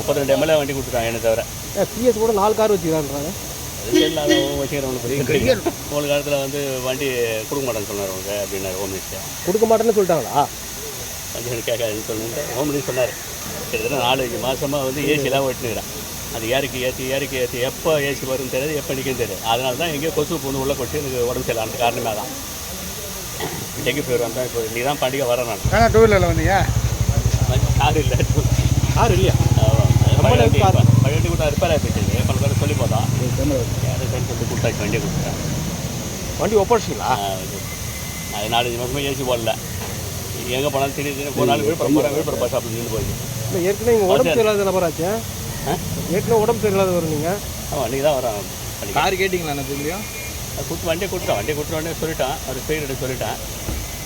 முப்பத்தி ரெண்டு எம்எல்ஏ வண்டி கொடுத்துருக்காங்க என்ன தவிர. பிஎஸ் கூட நாலு கார் வச்சுக்கிறான்றாங்க. ஒரு காலத்தில் வந்து வண்டி கொடுக்க மாட்டேன்னு சொன்னார் அவங்க அப்படின்னாரு ஹோம் மினிஸ்டர் கொடுக்க மாட்டேன்னு சொல்லிட்டாங்களா? வண்டி எனக்கு கேட்காதுன்னு சொல்லிட்டு ஹோம் மினிஸ்டர் சொன்னார். கிட்டத்தட்ட நாலஞ்சு மாதமாக வந்து ஏசிலாம் ஓட்டினுக்கிறேன். அது ஏறிக்கு ஏற்றி ஏறிக்கு ஏற்றி எப்போ ஏசி வரும்னு தெரியாது எப்போ நிற்கும் தெரியாது. அதனால தான் எங்கேயோ கொசு பூந்து உள்ளே கொட்டி எனக்கு உடம்பு சரியில்லை. காரணமே தான் டெங்கு ஃபீவர் வந்தால் இப்போ நீ தான் பண்டிகை வரேன் நான். டூ வீலரில் வந்தீங்க? கார் இல்லை. கார் இல்லையா? வண்டி வண்டி கூட ரிப்பேர் பல பேர் சொல்லி போதான் யாரும் சொல்லி கொடுத்தாச்சு வண்டியை கொடுத்துட்டேன் வண்டி ஒப்படைச்சிங்களா அது நாலஞ்சு மாதமாக ஏசி போடல. எங்கே போனாலும் திடீர் திடீர்னு ஒரு நாள் விழுப்புரம் போகிறேன் விழுப்புரம் பஸ் ஸ்டாப்பில் நின்று போயிடுச்சு. இல்லை ஏற்கனவே நீங்கள் உடம்பு சரியில்லாத நபராச்சு? ஏற்கனவே உடம்பு சரியில்லாதவர் நீங்கள் ஆமாம் அன்றைக்கி தான் வரான். கார் கேட்டிங்களா நான் தெரியும் அது கொடுத்து வண்டியை கொடுத்தான் வண்டியை கொடுத்த உடனே சொல்லிட்டான். அவர் ஸ்பீடு சொல்லிட்டேன்.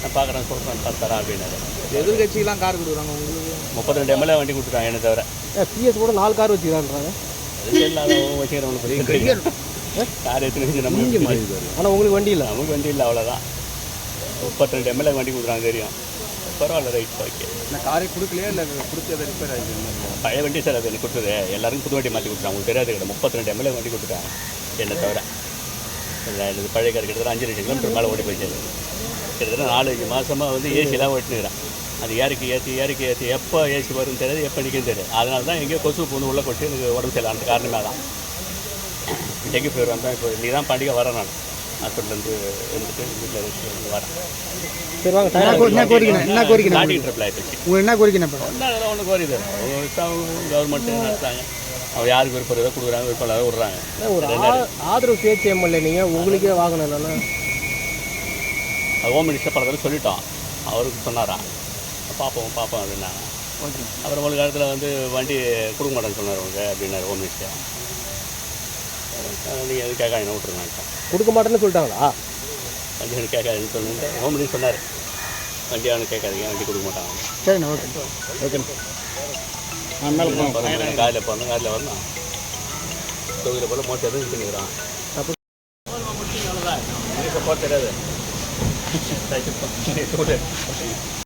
நான் பார்க்குறேன் சொல்கிறேன் தர தரேன் அப்படின்னாரு எதிர்கட்சிக்கெலாம் கார் கொடுக்குறாங்க உங்களுக்கு? முப்பத்தி ரெண்டு எம்எல்ஏ வண்டி கொடுத்துருக்காங்க என்ன தவிர. பிஎஸ் கூட நாலு கார் வச்சுக்கிறான்றாங்க. வச்சுக்கிறவங்களுக்கு பெரிய தெரியும் யார் எத்தனை வச்சு நம்ம ஆனால் உங்களுக்கு வண்டி இல்லை. நமக்கு வண்டி இல்லை அவ்வளோதான் முப்பத்தி ரெண்டு எம்எல்ஏ வண்டி கொடுக்குறாங்க தெரியும். பரவாயில்ல ரைட் ஓகே நான் காரே கொடுக்கலையா இல்லை கொடுத்து அதை ரிப்பேர் ஆகிடுச்சு பழைய வண்டி சார் அது எனக்கு கொடுத்தது. எல்லாருக்கும் புது வண்டி மாற்றி கொடுத்தாங்க உங்களுக்கு தெரியாது கிட்ட. முப்பத்தி ரெண்டு எம்எல்ஏ வண்டி கொடுத்துட்டாங்க என்னை தவிர. இல்லை, பழைய கார் கிட்டத்தட்ட அஞ்சு லட்சம் கிலோமீட்டர் மேலே ஓடி போயிடுச்சு அது. கிட்டத்தட்ட நாலஞ்சு மாதமாக வந்து ஏசிலாம் ஓட்டினுக்கிறேன். அது ஏறிக்கு ஏற்றி ஏறிக்கு ஏற்றி எப்போ ஏசி வரும்னு தெரியாது எப்போ நிற்கும் தெரியாது. அதனால தான் எங்கேயோ கொசு பூந்து உள்ளே கொட்டி எனக்கு உடம்பு சரியில்லை. அந்த காரணமே தான் டெங்கு ஃபீவர் வந்தால் இப்போ நீ தான் பண்டிகை வரேன் நான் ஹாஸ்பிட்டலேருந்து இருந்துட்டு வீட்டில் வரேன். சரி வாங்க என்ன என்ன கோரிக்கை? என்ன கோரிக்கை? ஸ்டார்டிங் ட்ரிப்பில் ஆகிடுச்சு உங்களுக்கு என்ன கோரிக்கை ஒன்றும் அதெல்லாம் ஒன்றும் கோரிது கவர்மெண்ட்டு யாருக்கு விருப்பம் ஏதோ கொடுக்குறாங்க விருப்பம் இல்லாத விட்றாங்க. ஒரு ஆதரவு சுயேட்சை எம்எல்ஏ நீங்கள் உங்களுக்கே அது ஹோம் மினிஸ்டர் தடவை சொல்லிட்டோம் அவருக்கு சொன்னாராம் பார்ப்போம் பார்ப்போம் அப்படின்னாங்க. அப்புறம் ஒரு காலத்தில் வந்து வண்டி கொடுக்க மாட்டேன்னு சொன்னார் அவங்க அப்படின்னாரு ஹோம் மினிஸ்டர் நீங்கள் எது கேட்காதீங்க விட்டுருங்கன்ட்டேன் கொடுக்க மாட்டேன்னு சொல்லிட்டாங்களா? வண்டி எனக்கு கேட்காதுன்னு சொல்லிட்டு ஹோம் மினிஸ்டர் சொன்னார். வண்டி அவனுக்கு கேட்காதீங்க வண்டி கொடுக்க மாட்டாங்க. சரிண்ணா ஓகே. காரில் போகணும் காரில் வரணும். தொகுதியில் போல மோட்டர் எதுவும் பண்ணிக்கிறான். அப்போ போக தெரியாது. 最初の決めそうで。